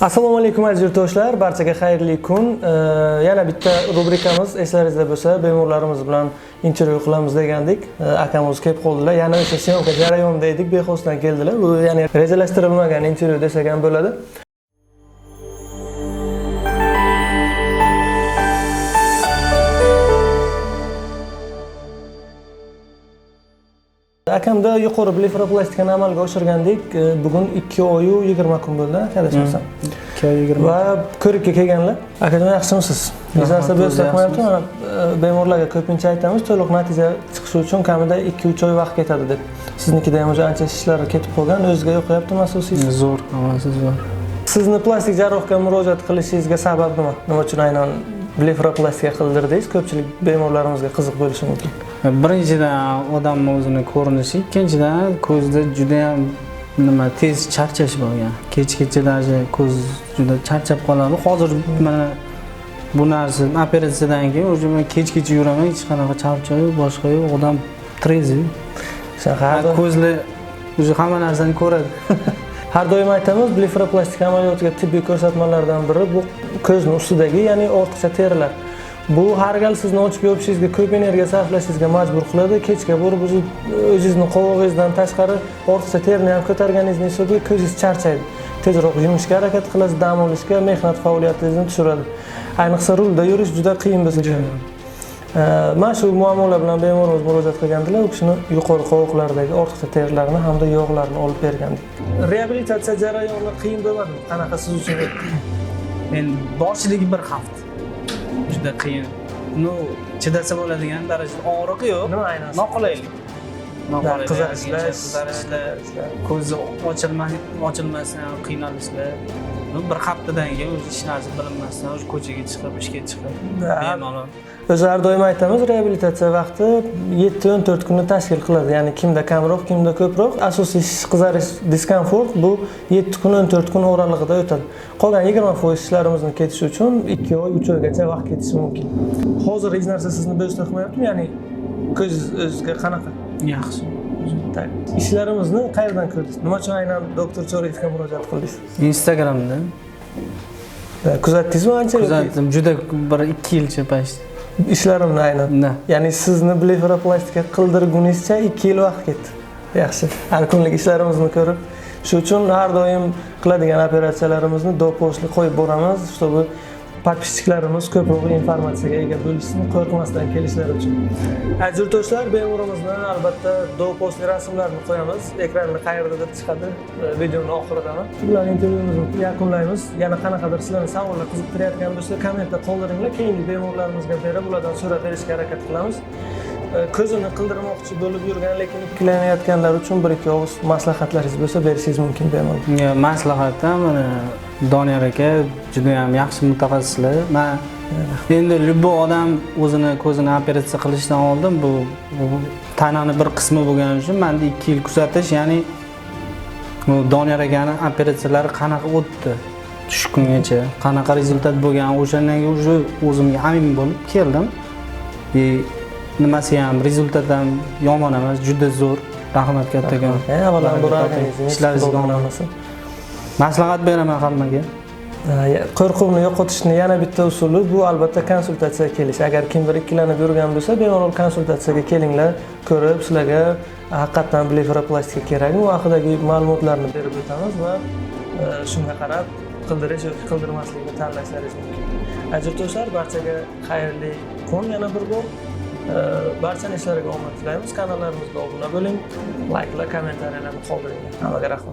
assalomu alaykum aziz yurtdoshlar. Barchaga xayrli kun. Ee, yana bitta rubrikamiz eslaringizda bo'lsa bemorlarimiz bilan intervyu qilamiz degandik. Ee, akamiz kelib qoldilar. Yana o'sha syomka jarayonida edik bexosdan keldilar. Bu ya'ni rejalashtirilmagan intervyu desak ham bo'ladi akamda yuqori blefaroplastikani amalga oshirgandik Ee, bugun ikki oyu yigirma kun bo'ldi adashmasam. Ikki oy yigirma va ko'rikka kelganlar akajon yaxshimisiz? Hech narsa bo'lsa qilmayapti mana e, bemorlarga ko'pincha aytamiz to'liq natija chiqishi uchun kamida ikki uch oy vaqt ketadi deb. Siznikida ham уже ancha ishlar ketib qolgan o'ziga yoqyaptimi asosiysi? Zo'r hammasi zo'r. Sizni plastik jarrohga murojaat qilishingizga sabab nima nima uchun aynan blefaroplastika qildirdingiz? Ko'pchilik bemorlarimizga qiziq bo'lishi mumkin birinchidan odamni o'zini ko'rinishi ikkinchidan ko'zda judayam nima tez charchash bo'lgan kechgacha даже ko'z juda charchab qoladi. Hozir mana bu narsa operatsiyadan keyin уже man kechgacha yuraman hech qanaqa charchoq yo'q boshqa yo'q odam трезвый shunaqa har doim- ko'zlar уже hamma narsani ko'radi. Har doim aytamiz blefaroplastika amaliyotiga tibbiy ko'rsatmalardan biri bu ko'zni ustidagi ya'ni ortiqcha terilar bu har gal sizni ochib yopishingizga ko'p energiya sarflashingizga majbur qiladi. Kechga borib o'zi o'zingizni qovog'ingizdan tashqari ortiqcha terini ham ko'targaningizni hisobiga ko'zingiz charchaydi. Tezroq yumishga harakat qilasiz dam olishga mehnat faoliyatingizni tushiradi. Ayniqsa rulda yurish juda qiyin bo'lsa mana shu muammolar bilan bemorimiz murojaat qilgandilar u kishini yuqori qovoqlaridagi ortiqcha terilarni hamda yog'larni olib bergandik reabilitatsiya jarayoni qiyin bo'lmadimi? Qanaqa siz uchun? Endi boshligi bir hafta juda qiyin. Ну chidasa bo'ladigan darajada og'riq yo'q. Aynan. Noqulaylik qizarishlar qizarishlar ko'zi ochilmasdan qiynalishlar bir haftadan keyin o'zi hech narsa bilinmasdan o'zi ko'chaga chiqib ishga chiqib bemalol o'zi har doim aytamiz reabilitatsiya vaqti yetti o'n to'rt kunni tashkil qiladi ya'ni kimda kamroq kimda ko'proq asosiy qizarish diskomfort bu yetti kun o'n to'rt kun oralig'ida o'tadi qolgan yigirma foiz ishlarimizni ketishi uchun ikki oy uch oygacha vaqt ketishi mumkin hozir hech narsa sizni qilmayaptimi ya'ni ko'zingiz o'zizga qanaqa yaxshi Tak. ishlarimizni qayerdan ko'rdingiz nima uchun aynan doktor choriyevga murojaat qildingiz instagramda kuzatdingizmi ancha yoki kuzatdim juda bir ikki yilcha почти ishlarimni aynan да ya'ni sizni blefaroplastika qildirgunizcha ikki yil vaqt ketdi yaxshi har kunlik ishlarimizni ko'rib shu uchun har doim qiladigan operatsiyalarimizni doposli qo'yib boramiz чтобы подписчикlarimiz ko'proq informatsiyaga ega bo'lishsin qo'rqmasdan kelishlari uchun aziz yurtdoshlar bemorimizni albatta doposli rasmlarni qo'yamiz ekranda qayerdadir chiqadi e, videoni oxiridami shu bilan intervyumizni yakunlaymiz yana qanaqadir sizlarni savollar qiziqtirayotgan bo'lsa kommentda qoldiringlar keyingi bemorlarimizga berib ulardan so'rab berishga harakat qilamiz E, ko'zini qildirmoqchi bo'lib yurgan lekin ikkilanayotganlar uchun bir ikki og'iz maslahatlaringiz bo'lsa berishingiz mumkin bemalol Menga maslahatim mana Doniyor aka juda ham yaxshi mutaxassislar. Man endi любой odam o'zini ko'zini operatsiya qilishdan oldin bu, tanani bir qismi bo'lgani uchun manda 2 yil kuzatish, ya'ni bu Doniyor akani operatsiyalari qanaqa o'tdi tush kungacha, qanaqa rezultat bo'lgan, o'shandan keyin уже o'zimga amin bo'lib keldim. И nimasi ham rezultat ham yomon emas, juda zo'r. Rahmat kattakon. E, avvalambor Ishlaringizga omad. Maslahat beraman hammaga. Qo'rquvni yo'qotishni yana bitta usuli bu albatta konsultatsiyaga kelish. Agar kimdir ikkilanib yurgan bo'lsa bemalol konsultatsiyaga kelinglar ko'rib sizlarga haqiqatdan blefaroplastika kerakmi u haqidagi ma'lumotlarni berib o'tamiz va e, shunga qarab qildirish yoki qildirmaslikni tanlashlaringiz mumkin. Aziz do'stlar barchaga xayrli kun yana bir bor. E, barchani ishlariga omad tilaymiz. Kanallarimizga obuna bo'ling. Layklar kommentariyalarni qoldiringlar. Hammaga rahmat.